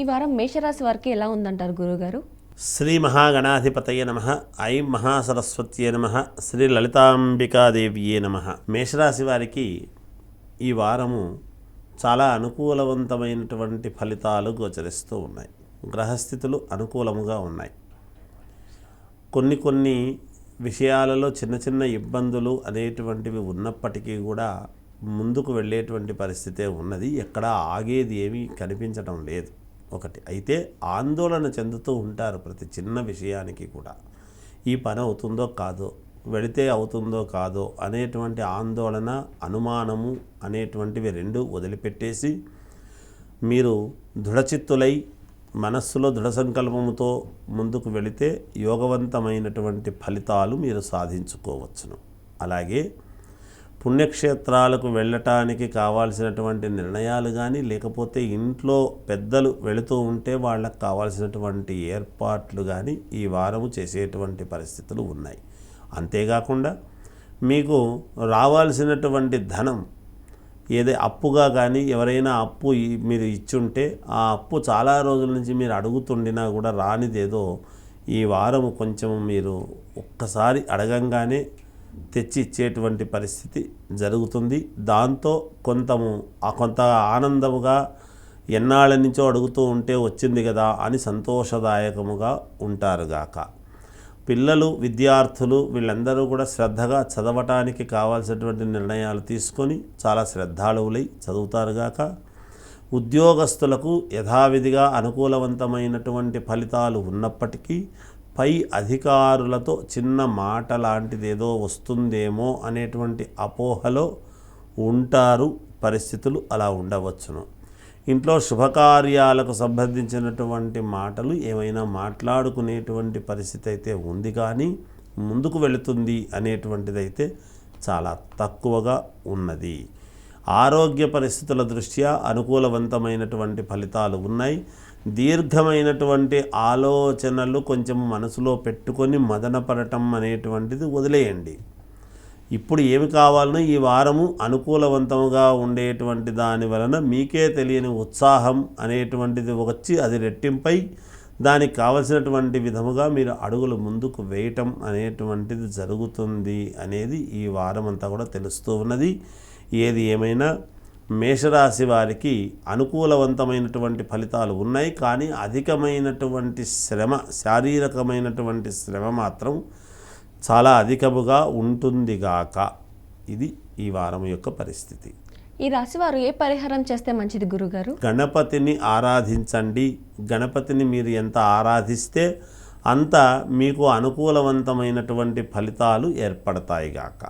ఈ వారం మేషరాశి వారికి ఎలా ఉందంటారు గురుగారు శ్రీ మహాగణాధిపతయ నమ. ఐం మహాసరస్వత్యే నమ. శ్రీ లలితాంబికాదేవియే నమ. మేషరాశి వారికి ఈ వారము చాలా అనుకూలవంతమైనటువంటి ఫలితాలు గోచరిస్తూ ఉన్నాయి. గ్రహస్థితులు అనుకూలముగా ఉన్నాయి. కొన్ని కొన్ని విషయాలలో చిన్న చిన్న ఇబ్బందులు అనేటువంటివి ఉన్నప్పటికీ కూడా ముందుకు వెళ్ళేటువంటి పరిస్థితే ఉన్నది. ఎక్కడ ఆగేది ఏమీ కనిపించడం లేదు. ఒకటి. అయితే ఆందోళన చెందుతూ ఉంటారు ప్రతి చిన్న విషయానికి కూడా. ఈ పని అవుతుందో కాదో వెళితే అవుతుందో కాదో అనేటువంటి ఆందోళన అనుమానము అనేటువంటివి రెండు వదిలిపెట్టేసి మీరు దృఢచిత్తులై మనస్సులో దృఢ సంకల్పముతో ముందుకు వెళితే యోగవంతమైనటువంటి ఫలితాలు మీరు సాధించుకోవచ్చును. అలాగే పుణ్యక్షేత్రాలకు వెళ్ళటానికి కావాల్సినటువంటి నిర్ణయాలు కానీ లేకపోతే ఇంట్లో పెద్దలు వెళుతూ ఉంటే వాళ్ళకు కావాల్సినటువంటి ఏర్పాట్లు కానీ ఈ వారము చేసేటువంటి పరిస్థితులు ఉన్నాయి. అంతేకాకుండా మీకు రావాల్సినటువంటి ధనం ఏదే అప్పుగా కానీ ఎవరైనా అప్పు మీరు ఇచ్చుంటే ఆ అప్పు చాలా రోజుల నుంచి మీరు అడుగుతుండినా కూడా రానిదేదో ఈ వారం కొంచెం మీరు ఒక్కసారి అడగంగానే తెచ్చి ఇచ్చేటువంటి పరిస్థితి జరుగుతుంది. దాంతో కొంతము ఆ కొంత ఆనందముగా ఎన్నాళ్ళ నుంచో అడుగుతూ ఉంటే వచ్చింది కదా అని సంతోషదాయకముగా ఉంటారుగాక పిల్లలు విద్యార్థులు వీళ్ళందరూ కూడా శ్రద్ధగా చదవటానికి కావాల్సినటువంటి నిర్ణయాలు తీసుకొని చాలా శ్రద్ధాళువులై చదువుతారుగాక ఉద్యోగస్తులకు యథావిధిగా అనుకూలవంతమైనటువంటి ఫలితాలు ఉన్నప్పటికీ పై అధికారులతో చిన్న మాట లాంటిదేదో వస్తుందేమో అనేటువంటి అపోహలో ఉంటారు పరిస్థితులు అలా ఉండవచ్చును. ఇంట్లో శుభకార్యాలకు సంబంధించినటువంటి మాటలు ఏమైనా మాట్లాడుకునేటువంటి పరిస్థితి అయితే ఉంది కానీ ముందుకు వెళుతుంది అనేటువంటిదైతే చాలా తక్కువగా ఉన్నది. ఆరోగ్య పరిస్థితుల దృష్ట్యా అనుకూలవంతమైనటువంటి ఫలితాలు ఉన్నాయి. దీర్ఘమైనటువంటి ఆలోచనలు కొంచెం మనసులో పెట్టుకొని మదనపడటం అనేటువంటిది వదిలేయండి. ఇప్పుడు ఏమి కావాలనో ఈ వారము అనుకూలవంతముగా ఉండేటువంటి దాని వలన మీకే తెలియని ఉత్సాహం అనేటువంటిది వచ్చి అది రెట్టింపై దానికి కావలసినటువంటి విధముగా మీరు అడుగులు ముందుకు వేయటం అనేటువంటిది జరుగుతుంది అనేది ఈ వారం అంతా కూడా తెలుస్తూ ఉన్నది. ఏది ఏమైనా మేషరాశి వారికి అనుకూలవంతమైనటువంటి ఫలితాలు ఉన్నాయి. కానీ అధికమైనటువంటి శ్రమ శారీరకమైనటువంటి శ్రమ మాత్రం చాలా అధికముగా ఉంటుందిగాక ఇది ఈ వారం యొక్క పరిస్థితి. ఈ రాశివారు ఏ పరిహారం చేస్తే మంచిది గురుగారు? గణపతిని ఆరాధించండి. గణపతిని మీరు ఎంత ఆరాధిస్తే అంత మీకు అనుకూలవంతమైనటువంటి ఫలితాలు ఏర్పడతాయిగాక